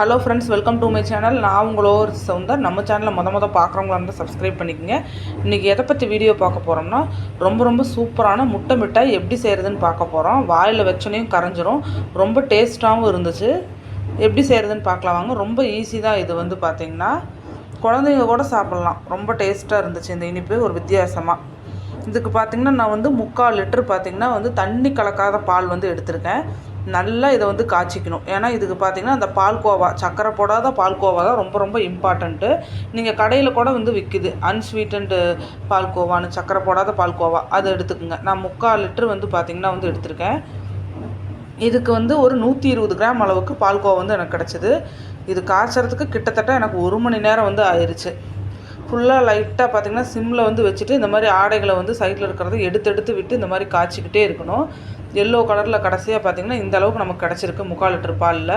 Hello friends welcome to my channel நான் உங்களோ சவுந்தர் நம்ம சேனலில் மொத மொதல் பார்க்குறவங்களா இருந்தால் சப்ஸ்கிரைப் பண்ணிக்கோங்க. இன்றைக்கி எதை பற்றி வீடியோ பார்க்க போகிறோம்னா ரொம்ப ரொம்ப சூப்பரான முட்டை மிட்டாய் எப்படி செய்கிறதுன்னு பார்க்க போகிறோம் வாயில் வச்சோனையும் கரைஞ்சிரும். ரொம்ப டேஸ்ட்டாகவும் இருந்துச்சு. எப்படி செய்கிறதுன்னு பார்க்கலாம் வாங்க. ரொம்ப ஈஸி தான் இது வந்து பார்த்திங்கன்னா குழந்தைங்க கூட சாப்பிட்லாம். ரொம்ப டேஸ்ட்டாக இருந்துச்சு இந்த இனிப்பு ஒரு வித்தியாசமாக இதுக்கு பார்த்திங்கன்னா நான் வந்து முக்கால் லிட்டர் பார்த்திங்கன்னா வந்து தண்ணி கலக்காத பால் வந்து எடுத்திருக்கேன். நல்லா இதை வந்து காய்ச்சிக்கணும். ஏன்னா இதுக்கு பார்த்திங்கன்னா அந்த பால்கோவா சக்கரை போடாத பால்கோவா தான் ரொம்ப ரொம்ப இம்பார்ட்டண்ட்டு நீங்கள் கடையில் கூட வந்து விற்கிது அன்ஸ்வீட்டன்டு பால்கோவான்னு சக்கரை போடாத பால்கோவா. அதை எடுத்துக்கோங்க. நான் முக்கால் லிட்டர் வந்து பார்த்திங்கன்னா வந்து எடுத்திருக்கேன். இதுக்கு வந்து ஒரு நூற்றி இருபது கிராம் அளவுக்கு பால்கோவா வந்து எனக்கு கிடச்சிது. இது காய்ச்சறதுக்கு கிட்டத்தட்ட எனக்கு ஒரு மணி நேரம் வந்து ஆயிடுச்சு ஃபுல்லாக லைட்டாக பார்த்திங்கன்னா சிம்மில் வந்து வச்சுட்டு இந்த மாதிரி ஆடைகளை வந்து சைடில் இருக்கிறத எடுத்து எடுத்து விட்டு இந்த மாதிரி காய்ச்சிக்கிட்டே இருக்கணும். எல்லோ கலரில் கடைசியாக பார்த்திங்கன்னா இந்த அளவுக்கு நமக்கு கிடச்சிருக்கு முக்கால் லிட்டர் பாலில்.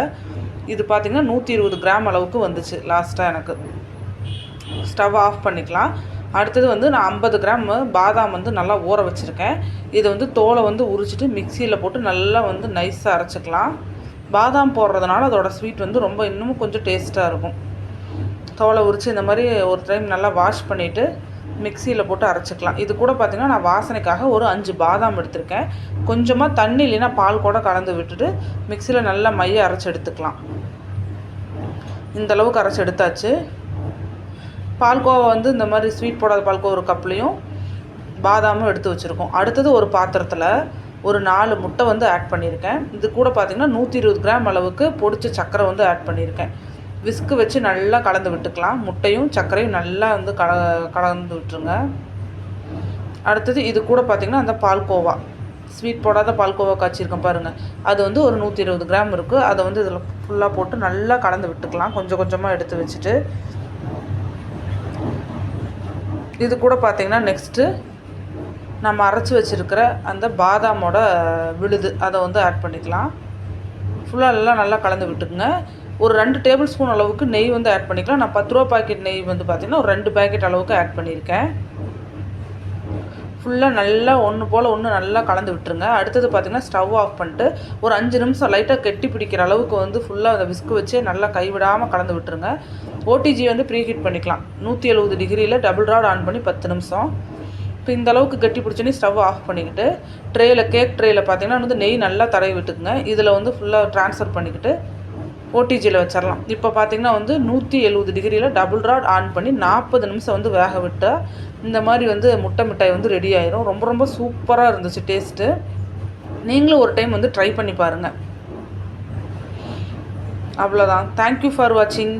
இது பார்த்திங்கன்னா நூற்றி இருபது கிராம் அளவுக்கு வந்துச்சு லாஸ்ட்டாக எனக்கு. ஸ்டவ் ஆஃப் பண்ணிக்கலாம். அடுத்தது வந்து நான் ஐம்பது கிராம் பாதாம் வந்து நல்லா ஊற வச்சுருக்கேன். இதை வந்து தோலை வந்து உரிச்சிட்டு மிக்சியில் போட்டு நல்லா வந்து நைஸாக அரைச்சிக்கலாம். பாதாம் போடுறதுனால அதோடய ஸ்வீட் வந்து ரொம்ப இன்னமும் கொஞ்சம் டேஸ்ட்டாக இருக்கும். தோலை உரித்து இந்த மாதிரி ஒரு டைம் நல்லா வாஷ் பண்ணிவிட்டு மிக்சியில் போட்டு அரைச்சிக்கலாம். இது கூட பார்த்திங்கன்னா நான் வாசனைக்காக ஒரு அஞ்சு பாதாம் எடுத்திருக்கேன். கொஞ்சமாக தண்ணி இல்லைன்னா பால் கூட கலந்து விட்டுட்டு மிக்சியில் நல்லா மைய அரைச்சி எடுத்துக்கலாம். இந்த அளவுக்கு அரைச்சி எடுத்தாச்சு. பால்கோவா வந்து இந்த மாதிரி ஸ்வீட் போடாத பால்கோவா ஒரு கப்லேயும் பாதாமும் எடுத்து வச்சுருக்கோம். அடுத்தது ஒரு பாத்திரத்தில் ஒரு நாலு முட்டை வந்து ஆட் பண்ணியிருக்கேன். இது கூட பார்த்திங்கன்னா நூற்றி இருபது கிராம் அளவுக்கு பொடிச்ச சக்கரை வந்து ஆட் பண்ணியிருக்கேன். விஸ்கு வச்சு நல்லா கலந்து விட்டுக்கலாம். முட்டையும் சர்க்கரையும் நல்லா வந்து கல கலந்து விட்டுருங்க. அடுத்தது இது கூட பார்த்திங்கன்னா அந்த பால்கோவா. ஸ்வீட் போடாத பால்கோவா காய்ச்சிருக்கேன் பாருங்கள் அது வந்து ஒரு நூற்றி இருபது கிராம் இருக்குது அதை வந்து இதில் ஃபுல்லாக போட்டு நல்லா கலந்து விட்டுக்கலாம். கொஞ்சம் கொஞ்சமாக எடுத்து வச்சுட்டு. இது கூட பார்த்திங்கன்னா நெக்ஸ்ட்டு நம்ம அரைச்சி வச்சுருக்கிற அந்த பாதாமோட விழுது. அதை வந்து ஆட் பண்ணிக்கலாம். ஃபுல்லாக எல்லாம் நல்லா கலந்து விட்டுக்குங்க. ஒரு ரெண்டு டேபிள் ஸ்பூன் அளவுக்கு நெய் வந்து ஆட் பண்ணிக்கலாம். நான் பத்து ரூபா பாக்கெட் நெய் வந்து பார்த்திங்கன்னா ஒரு ரெண்டு பேக்கெட் அளவுக்கு ஆட் பண்ணியிருக்கேன். ஃபுல்லாக நல்லா ஒன்று போல் ஒன்று நல்லா கலந்து விட்டுருங்க. அடுத்தது பார்த்திங்கன்னா ஸ்டவ் ஆஃப் பண்ணிட்டு ஒரு அஞ்சு நிமிஷம் லைட்டாக கெட்டி பிடிக்கிற அளவுக்கு வந்து ஃபுல்லாக அந்த விஸ்கு வச்சு நல்லா கைவிடாமல் கலந்து விட்டுருங்க. ஓடிஜி வந்து ப்ரீ ஹீட் பண்ணிக்கலாம். நூற்றி எழுபது டிகிரியில் டபுள் ராட் ஆன் பண்ணி பத்து நிமிஷம். இப்போ இந்த அளவுக்கு கட்டி பிடிச்சோன்னே ஸ்டவ் ஆஃப் பண்ணிக்கிட்டு ட்ரேயில் கேக் ட்ரேயில் பார்த்தீங்கன்னா வந்து நெய் நல்லா தடவி விட்டுக்குங்க. இதில் வந்து ஃபுல்லாக ட்ரான்ஸ்ஃபர் பண்ணிக்கிட்டு ஓடிஜியில் வச்சிடலாம் இப்போ பார்த்தீங்கன்னா வந்து நூற்றி எழுபது டிகிரியில் டபுள் ராட் ஆன் பண்ணி நாற்பது நிமிஷம் வந்து வேக விட்டால் இந்த மாதிரி வந்து முட்டை மிட்டாய் வந்து ரெடி ஆயிரும். ரொம்ப ரொம்ப சூப்பராக இருந்துச்சு டேஸ்ட்டு நீங்களும் ஒரு டைம் வந்து ட்ரை பண்ணி பாருங்கள் அவ்வளோதான் தேங்க்யூ ஃபார் வாட்சிங்